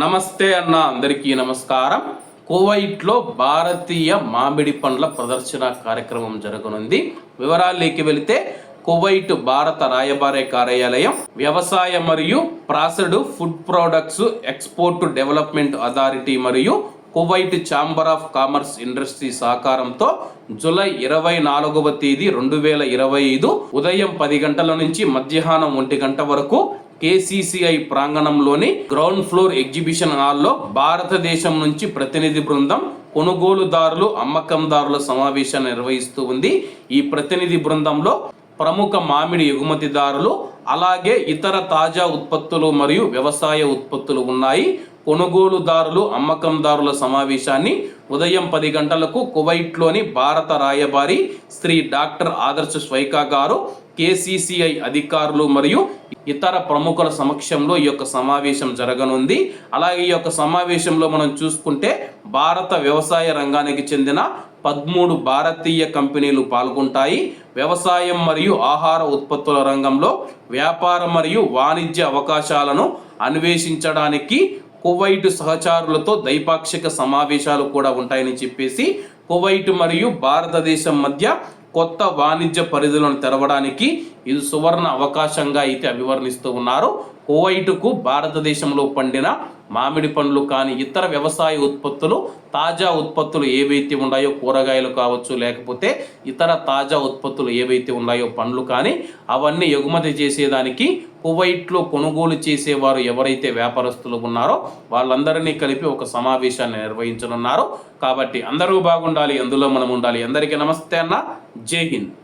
నమస్తే అన్న అందరికీ నమస్కారం. కువైట్లో భారతీయ మామిడి పండ్ల ప్రదర్శన కార్యక్రమం జరగనుంది. వివరాల్లోకి వెళితే కువైట్ భారత రాయబారే కార్యాలయం వ్యవసాయ మరియు processed food products export development authority మరియు Kuwait chamber of commerce industry సహకారంతో జూలై ఇరవై నాలుగవ తేదీ రెండు వేల ఇరవై ఐదు ఉదయం పది గంటల నుంచి మధ్యాహ్నం ఒంటి గంట వరకు కేసీసీఐ ప్రాంగణంలోని గ్రౌండ్ ఫ్లోర్ ఎగ్జిబిషన్ హాల్లో భారతదేశం నుంచి ప్రతినిధి బృందం కొనుగోలుదారులు అమ్మకందారుల సమావేశాన్ని నిర్వహిస్తూ ఉంది. ఈ ప్రతినిధి బృందంలో ప్రముఖ మామిడి ఎగుమతిదారులు అలాగే ఇతర తాజా ఉత్పత్తులు మరియు వ్యవసాయ ఉత్పత్తులు ఉన్నాయి. కొనుగోలుదారులు అమ్మకందారుల సమావేశాన్ని ఉదయం పది గంటలకు కువైట్లోని భారత రాయబారి శ్రీ డాక్టర్ ఆదర్శ స్వైకా గారు కేసీసీఐ అధికారులు మరియు ఇతర ప్రముఖుల సమక్షంలో ఈ యొక్క సమావేశం జరగనుంది. అలాగే ఈ యొక్క సమావేశంలో మనం చూసుకుంటే భారత వ్యవసాయ రంగానికి చెందిన పదమూడు భారతీయ కంపెనీలు పాల్గొంటాయి. వ్యవసాయం మరియు ఆహార ఉత్పత్తుల రంగంలో వ్యాపార మరియు వాణిజ్య అవకాశాలను అన్వేషించడానికి కువైట్ సహచారులతో ద్వైపాక్షిక సమావేశాలు కూడా ఉంటాయని చెప్పేసి కువైట్ మరియు భారతదేశం మధ్య కొత్త వాణిజ్య పరిధులను తెరవడానికి ఇది సువర్ణ అవకాశంగా అయితే అభివర్ణిస్తూ ఉన్నారు. కువైటుకు భారతదేశంలో పండిన మామిడి పండ్లు కానీ ఇతర వ్యవసాయ ఉత్పత్తులు తాజా ఉత్పత్తులు ఏవైతే ఉన్నాయో కూరగాయలు కావచ్చు లేకపోతే ఇతర తాజా ఉత్పత్తులు ఏవైతే ఉన్నాయో పండ్లు కానీ అవన్నీ ఎగుమతి చేసేదానికి కువైట్లో కొనుగోలు చేసేవారు ఎవరైతే వ్యాపారస్తులు ఉన్నారో వాళ్ళందరినీ కలిపి ఒక సమావేశాన్ని నిర్వహించనున్నారు. కాబట్టి అందరూ బాగుండాలి అందులో మనం ఉండాలి. అందరికీ నమస్తే అన్న. జై హింద్.